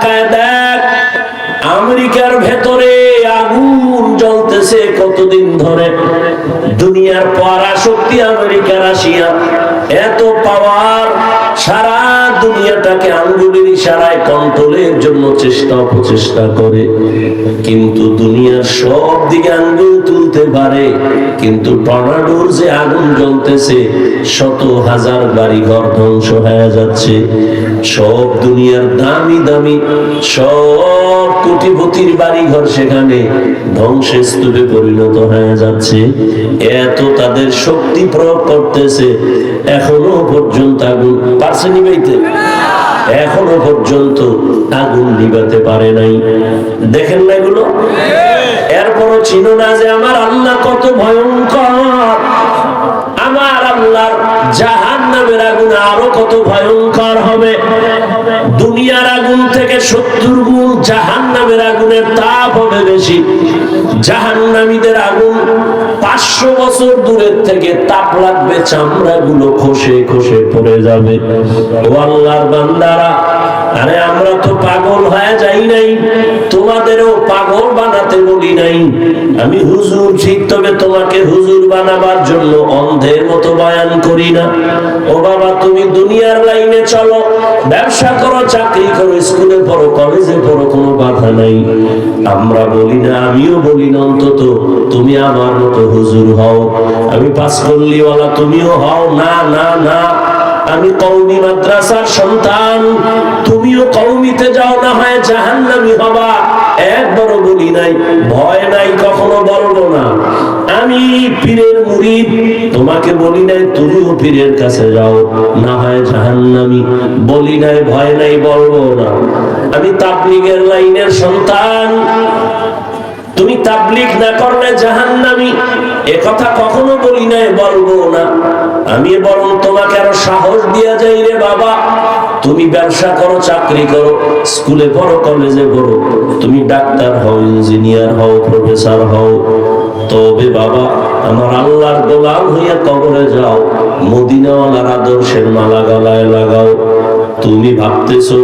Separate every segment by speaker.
Speaker 1: তাকায় দেখ আমেরিকার ভেতরে আগুন জ্বলতেছে কতদিন ধরে। দুনিয়ার পরাশক্তি আমেরিকা রাশিয়া। এত পাওয়ার সারা দুনিয়াটাকে আঙ্গুলের ইশারায় কন্ট্রোলের জন্য চেষ্টা অপচেষ্টা করে। কিন্তু দুনিয়ার সব দিকে আঙ্গুল তুলতে পারে। কিন্তু টর্নাডোর যে আগুন জ্বলতেছে, শত হাজার বাড়ি ঘর ধ্বংস হয়ে যাচ্ছে। সব দুনিয়ার দামি দামি, সব কোটিপতির বাড়ি ঘর সেখানে ধ্বংসের স্তূপে পরিণত হয়ে যাচ্ছে। এত তাদের শক্তি প্রয়োগ করতেছে, এখনও পর্যন্ত আগুন পারছে নিবাইতে? এখনও পর্যন্ত আগুন নিবাতে পারে নাই। দেখেন না এগুলো? এরপরও চিনো না যে আমার আল্লাহ কত ভয়ঙ্কর। আমার আল্লাহর জাহান নামের আগুন আরও কত ভয়ঙ্কর হবে? দুনিয়ার আগুন থেকে সত্তর গুণ জাহান নামের আগুনের তাপ হবে বেশি। জাহান নামীদের আগুন পাঁচশো বছর দূরের থেকে তাপ লাগবে চামড়া গুলো খসে খসে পড়ে যাবে। বান্দারা, আরে আমরা তো পাগল হয়ে যাই নাই তোমাদেরও পাগল বানাতে বলি নাই আমি হুজুর, ঠিক তবে তোমাকে হুজুর বানাবার জন্য অন্ধের মতো বয়ান করি না। ও বাবা, তুমি দুনিয়ার লাইনে চলো, ব্যবসা করো, চাকরি করো, স্কুলে পড়ো, কলেজে পড়ো, কোনো বাধা নাই। আমরা বলি না, আমিও বলি না, অন্তত তুমি আমার মতো হুজুর হও। আমি পাস করলিওয়ালা তুমিও হও। না না না, আমি কৌমি মাদ্রাসার সন্তান। তুমিও কৌমিতে যাও, না হয় জাহান্নামি হবা। একবারও বলি নাই, ভয় নাই, কখনো বলব না। আমি পীরের মুরিদ, তোমাকে বলি নাই, তুমিও পীরের কাছে যাও। না হয় জাহান্নামি, বলি নাই, ভয় নাই, বলব না। আমি তাবলিগের লাইনের সন্তান। তুমি তাবলিগ না করলে জাহান্নামি। এ কথা কখনো বলি নাই, বলব না। আমি বরং তোমাকে আরও সাহস দিয়া যাই রে বাবা। তুমি ব্যবসা করো, চাকরি করো, স্কুলে পড়ো, কলেজে পড়ো। তুমি ডাক্তার হও, ইঞ্জিনিয়ার হও, প্রফেসর হও। তবে বাবা, আমার আল্লাহর গোলাম হইয়া কবরে যাও। মদিনাওয়ালার আদর্শের মালা গলায় লাগাও। তুমি ভাবতেছো,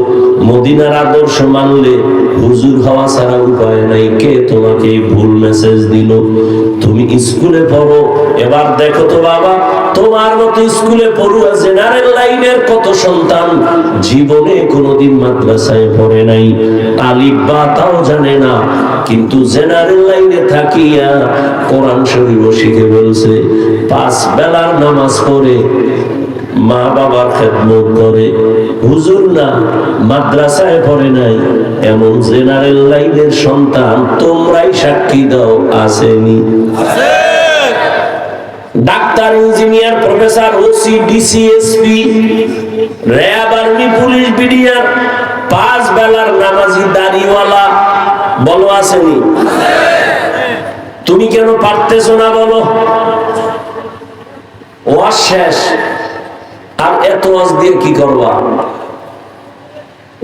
Speaker 1: মদিনার আদর্শ মানলে হুজুর হওয়া ছাড়া উপায় নাই। কে তোমাকে ভুল মেসেজ দিল? তুমি স্কুলে পড়ো, এবার দেখো তো বাবা, তোমার মতো স্কুলে পড়ুয়া জেনারেল লাইনের কত সন্তান জীবনে কোনোদিন মাদ্রাসায় পড়ে নাই। আলিফ বা তাও জানে না, কিন্তু জেনারেল লাইনে থাকিয়া কোরআন শরীফ শিখে বলছে, পাঁচ বেলার নামাজ পড়ে মা বাবার খেদমত করে। হুজুর না মাদ্রাসায় পড়ে নাই, এমন জেনারেল লাইনের সন্তান তোমরাই সাক্ষী দাও, আসেনি। Doctor, engineer, professor, OC, DC, SP, RAB, army, police, BDR, পাঁচ বেলার নামাজি, দাড়িওয়ালা, বলো আসেনি? তুমি কেন পারতেছো না বলো? ওয়াজ শেষ। আর এত ওয়াজ দিয়ে কি করবা?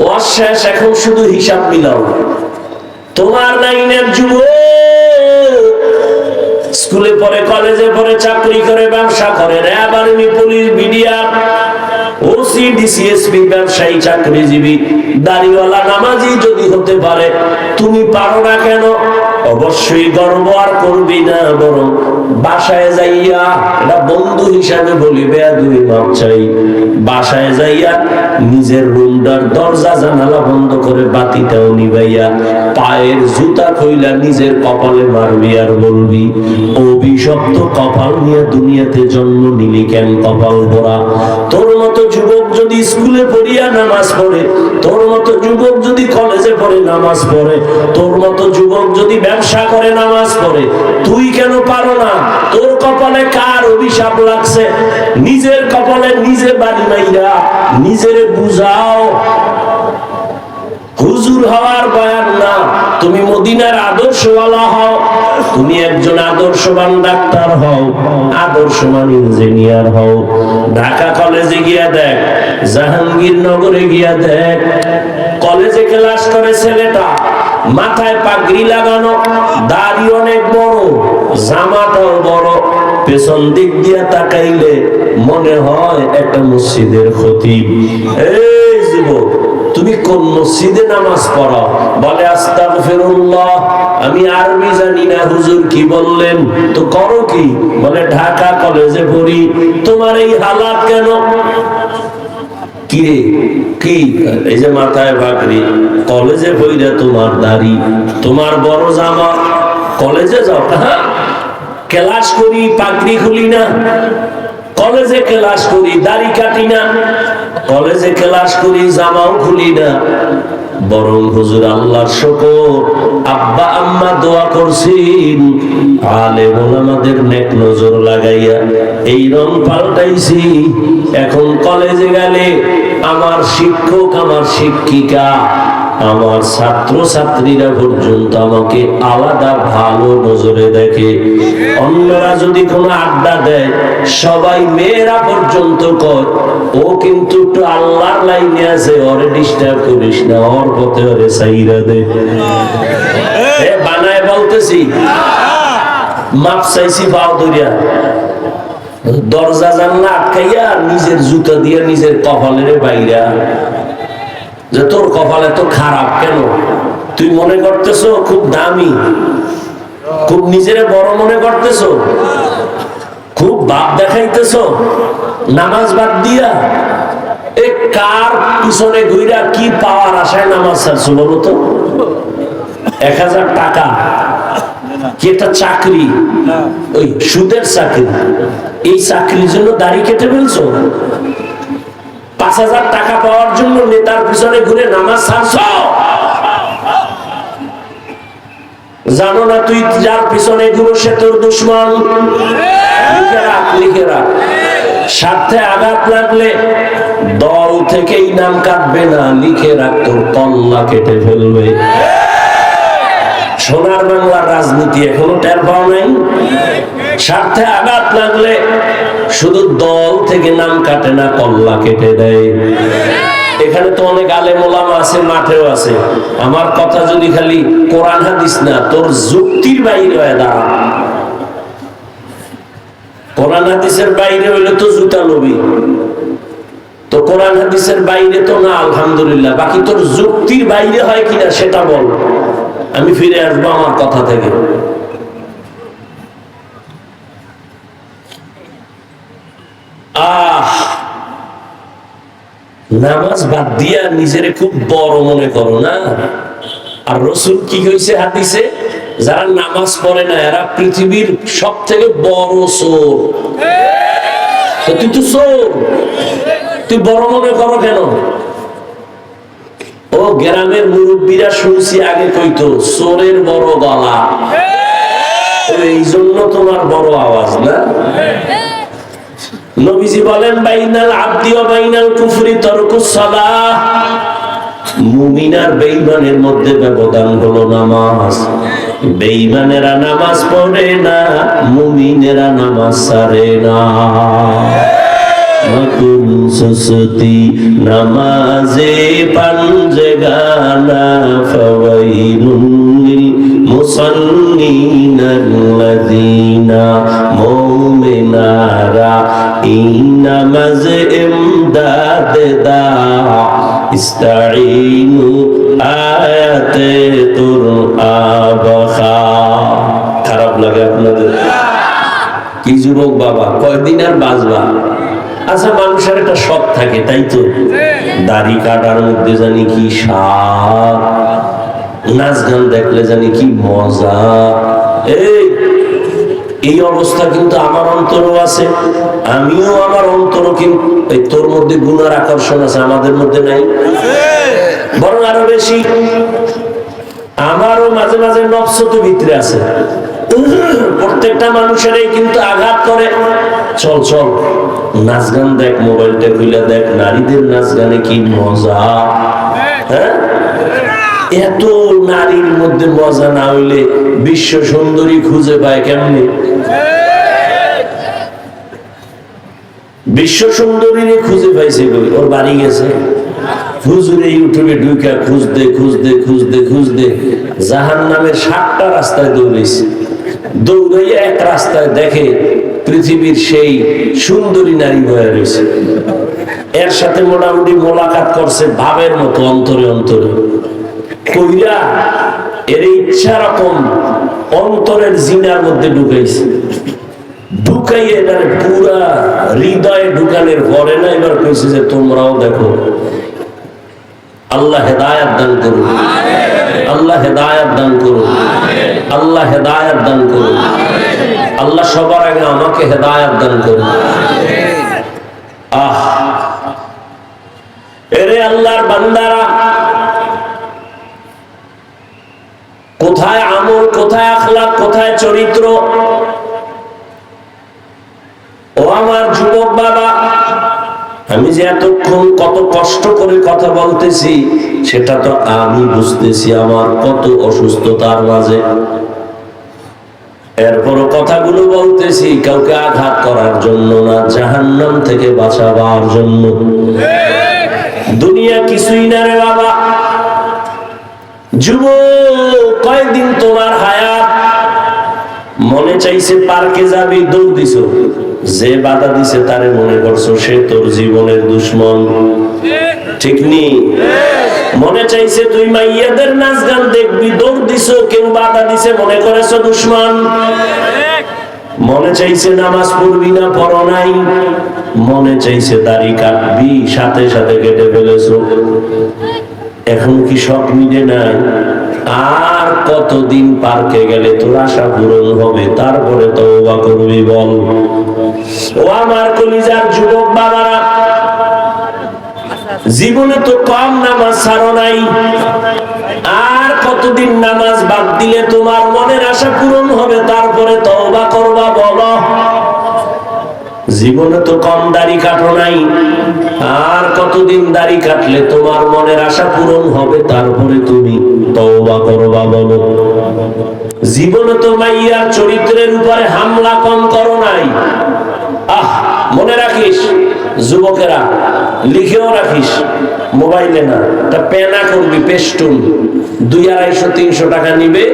Speaker 1: ওয়াজ শেষ, এখন শুধু হিসাব মিলাও। তোমার লাইনের যুব স্কুলে পড়ে, কলেজে পড়ে, চাকরি করে, ব্যবসা করে RAB army police BDR OC DC SP ব্যবসায়ী, চাকরিজীবী, দাড়িওয়ালা, নামাজি যদি হতে পারে, তুমি পারো না কেন? অবশ্যই গর্ব আর করবি না বরং বাসায় যাইয়া এটা বন্ধু হিসাবে বলি বেয়াদুই মাপ চাই বাসায় যাইয়া নিজের রুমটার দরজা জানালা বন্ধ করে বাতিটাও নিবাইয়া, পায়ের জুতা কইলা নিজের কপালে মারবি আর বলবি, অভিশপ্ত কপাল নিয়ে দুনিয়াতে জন্ম নিলি কেন কপাল ভরা? তোর মতো যুবক যদি স্কুলে পড়িয়া নামাজ পড়ে, তোর মতো যুবক যদি কলেজে পড়ে নামাজ পড়ে, তোর মতো যুবক যদি ব্যবসা করে নামাজ পড়ে, তুই কেন পারো না? তোর কপালে কার অভিশাপ লাগছে? নিজের কপালে নিজে বাড়ি মাইরা নিজের বুঝাও। হুজুর হওয়ার বয়ান না, তুমি মদিনার আদর্শওয়ালা হও, তুমি একজন আদর্শবান ডাক্তার হও, আদর্শবান ইঞ্জিনিয়ার হও। ঢাকা কলেজে গিয়া দেখ, জাহাঙ্গীরনগরে গিয়া দেখ। কলেজে ক্লাস করে ছেলেটা, মাথায় পাগড়ি লাগানো, দাড়ি অনেক বড় জামাটাও বড় পেছন দিক দিয়া তাকাইলে মনে হয় একটা মসজিদের খতিব। এই যুবক, তুমি কোন মসজিদে নামাজ পড়ো? বলে, আস্তাগফিরুল্লাহ, আমি আরবি জানি না, হুজুর কি বললেন? তো করো কি? বলে, ঢাকা কলেজে পড়ি। তোমার এই হালাত কেন? কি রে? কি? এই যে মাথায় বাকরি কলেজে বইরা তোমার দাড়ি, তোমার বড় জামা, কলেজে যাও। হ্যাঁ? ক্লাস করি, পাগড়ি খুলি না। কলেজে ক্লাস করি, দাড়ি কাটি না। কলেজে ক্লাস করি, জামাও খুলি না। বরং হুজুর আল্লাহর শকর, আব্বা, আম্মা দোয়া করছেন। আলে আমাদের নেক নজর লাগাইয়া এই রং পাল্টাইছি। এখন কলেজে গেলে আমার শিক্ষক, আমার শিক্ষিকা আমার ছাত্র ছাত্রীরা পর্যন্ত আমাকে আলাদা ভালো নজরে দেখে। অন্যরা যদি কোনো আড্ডা দেয় সবাই মেয়েরা পর্যন্ত কয় ও কিন্তু একটু আল্লাহর লাইনে আছে ওরে ডিস্টার্ব করিস না ওর পথে ওরে সাইরা দে। বানায় বলতেছি। মাপ চাইছি পাও দরিয়া দরজা জানলা আটকাইয়া নিজের জুতা দিয়ে নিজের কপালের বাইরা যে তোর কপাল এত খারাপ কেন? তুই মনে করতেছো খুব দামি? খুব নিজেরে বড় মনে করতেছো? খুব বাপ দেখাইতেছো? নামাজ বাদ দিয়া? এ কার পিছনে ঘুরা কি পাওয়ার আশায় নামাজ ছাড়ছো বলো তো? এক হাজার টাকা। কি একটা চাকরি? ওই সুদের চাকরি। এই চাকরির জন্য দাড়ি কেটে ফেলছো? পাঁচ হাজার টাকা পাওয়ার জন্য নেতার পিছনে ঘুরে নামাজ ছাড়ছ? জানো না তুই যার পিছনে ঘুরো সে তোর দুশ্মন? লিখে রাখ লিখে রাখ। আঘাত লাগলে দল থেকেই নাম কাটবে না, লিখে রাখ তোর কল্লা কেটে ফেলবে। সোনার বাংলার রাজনীতি এখনও টের পাও নাই। স্বার্থে আঘাত লাগলে শুধু দল থেকে নাম কাটে না, কল্লা কেটে দেয়। এখানে তো অনেক আলে মোলাম আছে, মাঠেও আছে। আমার কথা যদি খালি কোরআন হাদিস না, তোর যুক্তির বাইরে হয়ে দাঁড়া। কোরআন হাদিসের বাইরে হইলে তো জুতা লবি। তো কোরআন হাদিসের বাইরে তো না, আলহামদুলিল্লাহ। বাকি তোর যুক্তির বাইরে হয় কিনা সেটা বল। আমি ফিরে আসব আমার কথা থেকে। আহ! নামাজ বাদ দিয়া নিজের খুব বড় মনে করো না? আর রসুল কি হয়েছে হাদিসে? যারা নামাজ পড়ে না এরা পৃথিবীর সব থেকে বড় চোর। তো তুই তো চোর। তুই বড় মনে করো কেন? গ্রামের মুরব্বীরা শুনছি আগে কইতো চোরের বড় গলা। এই জন্য তোমার বড় আওয়াজ না? নবীজি বলেন বাইনাল আব্দি ও বাইনাল কুফরি তরকুস সালাহ মুমিনার বেঈমানের মধ্যে ব্যবধান হলো নামাজ। বেঈমানেরা নামাজ পড়ে না মুমিনেরা নামাজ সারে না। সুসতি নামাজে পাঞ্জে গানা মুসাল্লিন আল্লাযীনা মুমিনারা এই নামাজ ইমদাদ দা ইস্তাঈনু আয়াতে কুরআবখা খারাপ লাগে আপনাদের। কি যুবক বাবা? কয়দিন আর বাঁচবা? আচ্ছা মানুষের একটা শখ থাকে, তাই তো? দাড়ি কাটার মধ্যে জানি কি সাপ নাচ গান দেখলে জানি কি মজা। এই অবস্থা কিন্তু আমার অন্তরও আছে, আমিও আমার অন্তর কিন্তু তোর মধ্যে গুণার আকর্ষণ আছে, আমাদের মধ্যে নাই? বরং আরও বেশি, আমারও মাঝে মাঝে নফস তো ভিতরে আছে। প্রত্যেকটা মানুষেরই কিন্তু আঘাত করে। চল চল নাচ গান দেখ মোবাইলটা খুলে দেখ, নারীদের নাচ গানে কি মজা? হ্যাঁ? এত নারীর মধ্যে মজা না হইলে বিশ্ব সুন্দরী খুঁজে পায় কেমনি? বিশ্ব সুন্দরী খুঁজে পাইছে ওর বাড়ি গেছে? হুজুরে ইউটিউবে ঢুকে খুঁজতে খুঁজতে খুঁজতে খুঁজতে জাহান নামের সাতটা রাস্তায় দৌড়াইয়া এক রাস্তায় দেখে পৃথিবীর সেই সুন্দরী নারী রয়েছে। এর সাথে মোটামুটি মোলাকাত করছে ভাবের মতো, অন্তরে অন্তরে। কইরা এর ইচ্ছা রকম অন্তরের জিনার মধ্যে ঢুকাইছে। ঢুকাই এটার পুরা হৃদয়ে ঢুকানোর পরে না, এবার কইছে যে তোমরাও দেখো। আল্লাহ হেদায়াত দান করুন। আল্লাহ হেদায়াত দান করুন। আল্লাহ হেদায়াত দান করুন। আল্লাহ সবার আগে আমাকে হেদায়াত দান করুন। আহ। এরে আল্লাহর বান্দারা, কোথায় আমল, কোথায় আখলাক কোথায় চরিত্র? ও আমার যুবক বাবা আমি যে এতক্ষণ কত কষ্ট করে কথা বলতেছি, সেটা তো আমি বুঝতেছি আমার কত অসুস্থতার মাঝে। এরপরও কথাগুলো বলতেছি, কাউকে আঘাত করার জন্য না, জাহান্নাম থেকে বাঁচাবার জন্য। দুনিয়া কিছুই না রে বাবা। যুব কয়েকদিন তোমার হায়াত? মনে চাইছে পার্কে যাবি, দৌড় দিছ। যে বাধা দিছে তারে মনে করছ সে তোর জীবনের দুশ্মন। ঠিক নি? মনে চাইছে তুই মাইয়াদের নাচ গান দেখবি, দৌড় দিছ, কেউ বাধা দিছে, মনে করেছ দুশ্মন? মনে চাইছে নামাজ পড়বি না, পড়ো নাই। মনে চাইছে দাড়ি কাটবি, সাথে সাথে কেটে ফেলেছো। এখন কি সব মিলে নাই? আর কতদিন পার্কে গেলে তোর আশা পূরণ হবে? তারপরে তো করবি বল। ও আমার কলিজার যুবক বাবারা, জীবনে তো কম নামাজ ছাড়ো নাই। আর কতদিন নামাজ বাদ দিলে তোমার মনের আশা পূরণ হবে, তারপরে তওবা করবা বলো। জীবনে তো কম দাড়ি কাটো নাই, আর কতদিন দাড়ি কাটলে তোমার মনের আশা পূরণ হবে, তারপরে তুমি তওবা করবা বলো। জীবনে তো মাইয়ার চরিত্রের উপরে হামলা কম করো নাই আহ, মনে রাখিস, যুবকেরা, লিখেও রাখিস, মোবাইলে না, তা পেনা করবি পেস্টুন দুই আড়াইশো, তিনশো টাকা নিবে,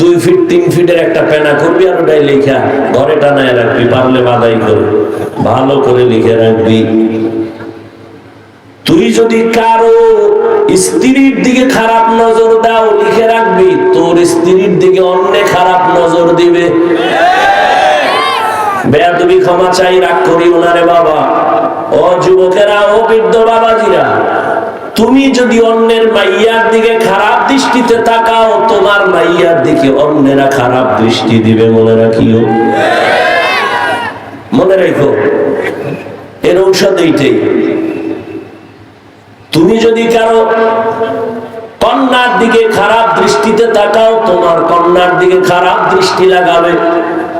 Speaker 1: দুই ফিট, তিন ফিটের একটা পেনা করবি আর ওটাই লেখা ঘরে টানায় রাখবি, পারলে বাদাই করে, ভালো করে লিখে রাখবি। তুই যদি কারও স্ত্রীর দিকে খারাপ নজর দাও, লিখে রাখবি, তোর স্ত্রীর দিকে অন্য খারাপ নজর দিবে। বেয়াদবি ক্ষমা চাই, রাগ করি ওনারে বাবা। ও যুবকেরা, ও বৃদ্ধ বাবাজিরা, তুমি যদি অন্যের মাইয়ার দিকে খারাপ দৃষ্টিতে তাকাও, তোমার মাইয়ার দিকে অন্যেরা খারাপ দৃষ্টি দিবে, মনে রাখিও। মনে রেখো, এর ঔষধ এইটাই তুমি যদি কারও কন্যার দিকে খারাপ দৃষ্টিতে তাকাও, তোমার কন্যার দিকে খারাপ দৃষ্টি লাগাবে।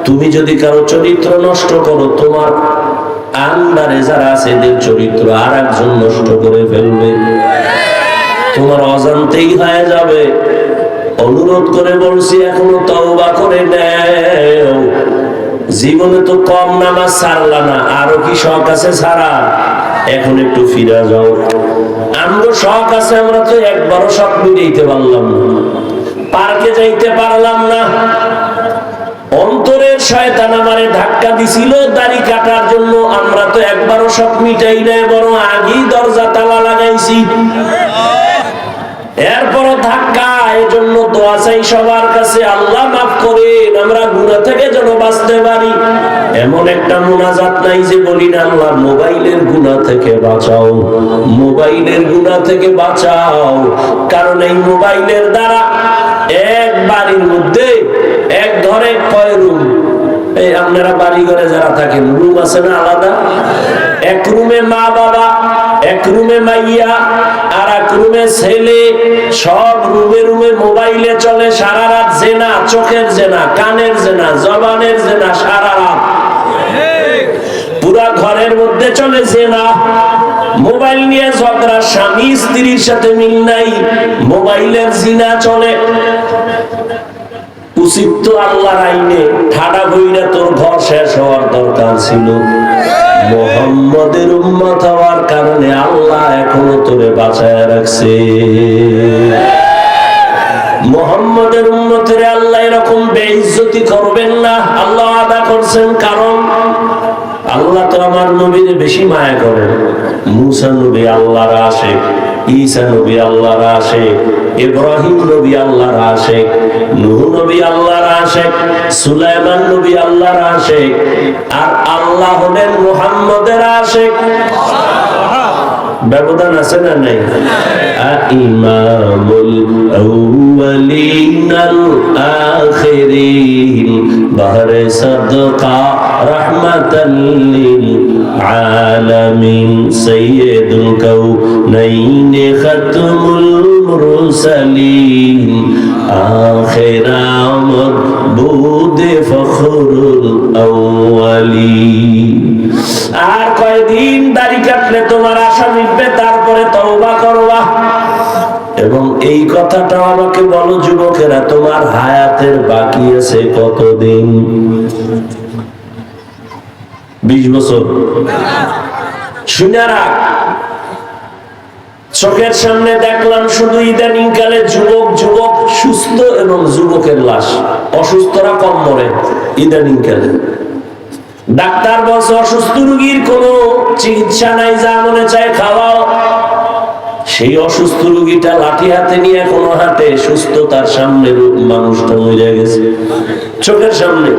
Speaker 1: তুমি যদি কারও চরিত্র নষ্ট করো, তোমার আন্ডারে যারা আছে এদের চরিত্র আর একজন নষ্ট করে ফেলবে। তোমার অজান্তেই হয়ে যাবে। অনুরোধ করে বলছি, এখনও তওবা করে নেও। জীবনে তো কম নামাজ ছাড়লা না, আরও কি শখ আছে ছাড়া? এখন একটু ফিরে যাও। আমগো শখ আছে, আমরা তো একবারও শখ মিটাইতে পারলাম না। পার্কে যাইতে পারলাম না। আল্লাহ মাফ করেন, আমরা গুণা থেকে যেন বাঁচতে পারি। এমন একটা মোনাজাত নাই যে বলি না, আল্লাহ, মোবাইলের গুণা থেকে বাঁচাও, মোবাইলের গুণা থেকে বাঁচাও। কারণ এই মোবাইলের দ্বারা এক বাড়ির মধ্যে এক ঘরে কয় রুম? এই আপনারা বাড়ি ঘরে যারা থাকেন, রুম আছে না আলাদা? এক রুমে মা বাবা, এক রুমে মাইয়া, আর এক রুমে ছেলে, সব রুমে রুমে মোবাইলে চলে, সারা রাত জেনা, চোখের জেনা, কানের জেনা, জবানের জেনা, সারা রাত। পুরা ঘরের মধ্যে চলে জেনা। মোবাইল নিয়ে ঝগড়া, স্বামী স্ত্রীর সাথে মিল নাই, মোবাইলের জিনা চলে। উচিত তো আল্লাহর আইনে ঠাডা বইরা তোর ঘর শেষ হওয়ার দরকার ছিল। মোহাম্মদের উম্মত হওয়ার কারণে আল্লাহ এখনও তোরে বাঁচায় রাখছে। মোহাম্মদের উন্নতিরে আল্লাহ এরকম বেইজ্জতি করবেন না। আল্লাহ আদা করছেন কারণ আল্লাহ তো আমার নবীর বেশি মায়া করেন। মুসা নবী আল্লাহর আসে ঈসা নবী আল্লাহর আশেক, ইব্রাহিম নবী আল্লাহর আশেক, নূহ নবী আল্লাহর আশেক, সুলাইমান নবী আল্লাহর আশেক, আর আল্লাহ হলেন মুহাম্মদের আশেক। ব্যবধান আছে না নাই? আল আখিরিন বাহরে সাদকা রাহমাতাল লিল আলামিন সাইয়্যিদুল কাউনাইন খাতমুল মুরসালিন আখির আমদ বুদে ফখরুল আউয়ালিন আর কয়দিন দাড়ি কাটলে তোমার আশা মিটবে, তারপরে তওবা এবং এই কথাটা আমাকে বলো যুবকেরা, তোমার হায়াতের বাকি আছে কতদিন? বিশ বছর। শুনে রাখ। চোখের সামনে দেখলাম শুধু ইদানিং কালে যুবক যুবক, সুস্থ এবং যুবকের লাশ। অসুস্থরা কম মরে ইদানিং কালে ডাক্তার বলছে, অসুস্থ রুগীর কোন চিকিৎসা নাই, যা মনে চায় খাওয়াও। সেই অসুস্থ রুগীটা লাঠি হাতে নিয়ে কোনো হাতে সুস্থতার সামনে রোগ মানুষটা মরে গেছে। চোখের সামনে।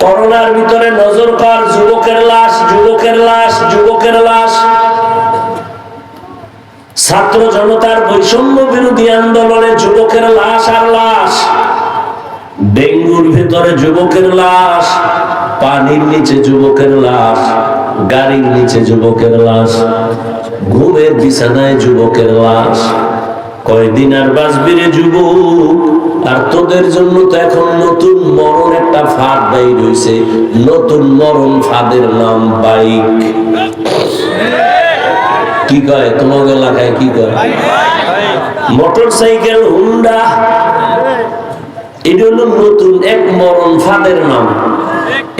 Speaker 1: করোনার ভিতরে নজর কর, যুবকের লাশ যুবকের লাশ যুবকের লাশ। ছাত্র জনতার বৈষম্য বিরোধী আন্দোলনে যুবকের লাশ আর লাশ। ডেঙ্গুর ভিতরে যুবকের লাশ, পানির নিচে যুবকের লাশ, গাড়ির নিচে যুবকের লাশ। ঘুমের বিছানায় যুবকের লাশ। কয়দিন আর বাঁচবি রে যুবক? আর তোদের জন্য তো এখন নতুন মরণ একটা ফাঁদ দেয় রয়েছে নতুন মরণ ফাঁদের নাম বাইক। কি কয়? তোমার এলাকায় কি কয়? Motorcycle, Honda. এটা হলো নতুন এক মরণ ফাঁদের নাম।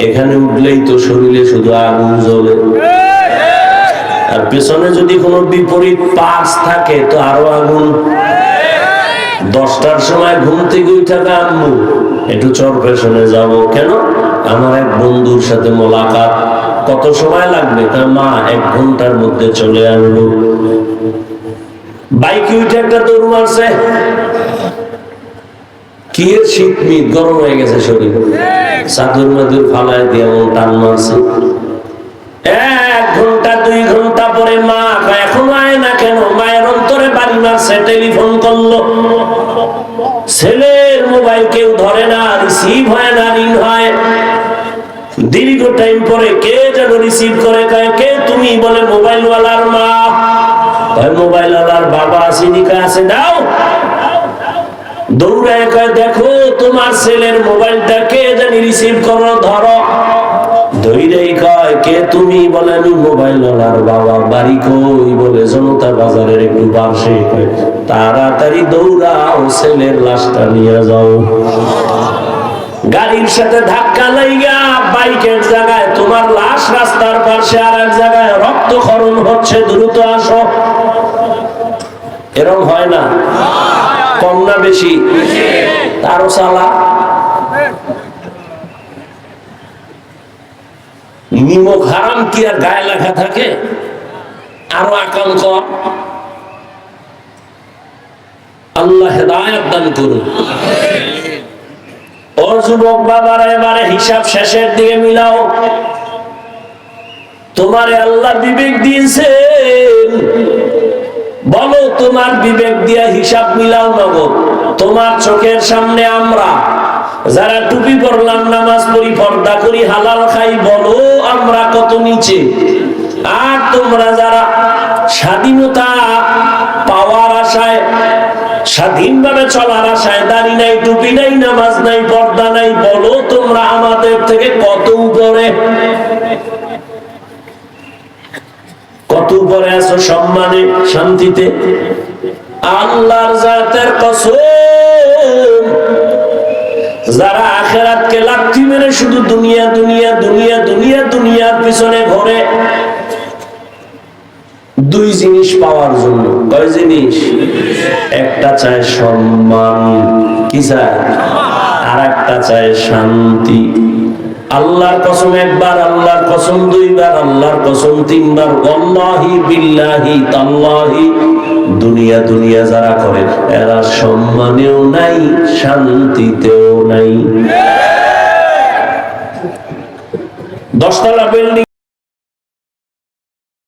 Speaker 1: এখানে উঠলেই তো শরীরে শুধু আগুন জ্বলে। আর পেছনে যদি কোনো বিপরীত পাস থাকে, তো আরও আগুন। দশটার সময় ঘুম থেকে উঠে আম্মু, একটু চর পেছনে যাব। কেন? আমার এক বন্ধুর সাথে মোলাকাত। কত সময় লাগবে? তা মা এক ঘণ্টার মধ্যে চলে আসব বাইকে উঠে একটা দৌড় মারছে। কি শীত মিট, গরম হয়ে গেছে শরীর। চাদর মাদুর ফালায় দিয়ে এমন টান মারছে। ছেলের মোবাইল কেউ ধরে না রিসিভ হয় না রিং হয়। দীর্ঘ টাইম পরে কে যেন রিসিভ করে, কয়, কে তুমি? বলে মোবাইল ওয়ালার মা। মোবাইল ওয়ালার বাবা আসেনি কয় আছে দাও দৌড়ায় কয়, দেখো, তোমার ছেলের মোবাইলটা কে জানি রিসিভ করো ধরো। তাড়াতাড়ি দৌড়াও, ছেলের লাশটা নিয়ে যাও। গাড়ির সাথে ধাক্কা লাইগা, বাইকের জায়গায় তোমার লাশ রাস্তার পাশে আর এক জায়গায় রক্ত রক্তক্ষরণ হচ্ছে, দ্রুত আসো। এরম হয় না? কম না বেশি? তারও চালা নিমক হারাম কি আর গায়ে লেখা থাকে? আরও আল্লাহ হেদায়ত দান করুন। ও যুবক বাবারা, এবারে হিসাব শেষের দিকে মিলাও। তোমারে আল্লাহ বিবেক দিয়েছেন। বলো তোমার বিবেক দিয়া হিসাব মিলাও নগদ। তোমার চোখের সামনে আমরা যারা টুপি পরলাম, নামাজ পড়ি, পর্দা করি, হালাল খাই, বলো আমরা কত নিচে। আর তোমরা যারা স্বাধীনতা পাওয়ার আশায়, স্বাধীনভাবে চলার আশায়, দাড়ি নাই, টুপি নাই, নামাজ নাই, পর্দা নাই, বলো তোমরা আমাদের থেকে কত উপরে? কত উপরে আছো সম্মানে, শান্তিতে? আল্লাহর জাতের কসম যারা আখেরাতকে লাথি মেরে শুধু দুনিয়া দুনিয়া দুনিয়া দুনিয়া, দুনিয়ার পিছনে ঘরে, দুই জিনিস পাওয়ার জন্য। কয় জিনিস? একটা চায় সম্মান, কি চায়? আর একটা চায় শান্তি। আল্লাহর কসম একবার, আল্লাহর কসম দুইবার, আল্লাহর কসম তিনবার। অল্লাহি বিল্লাহি তাল্লাহি দুনিয়া দুনিয়া যারা করে এরা সম্মানেও নাই শান্তিতেও নাই। দশতলা বিল্ডিং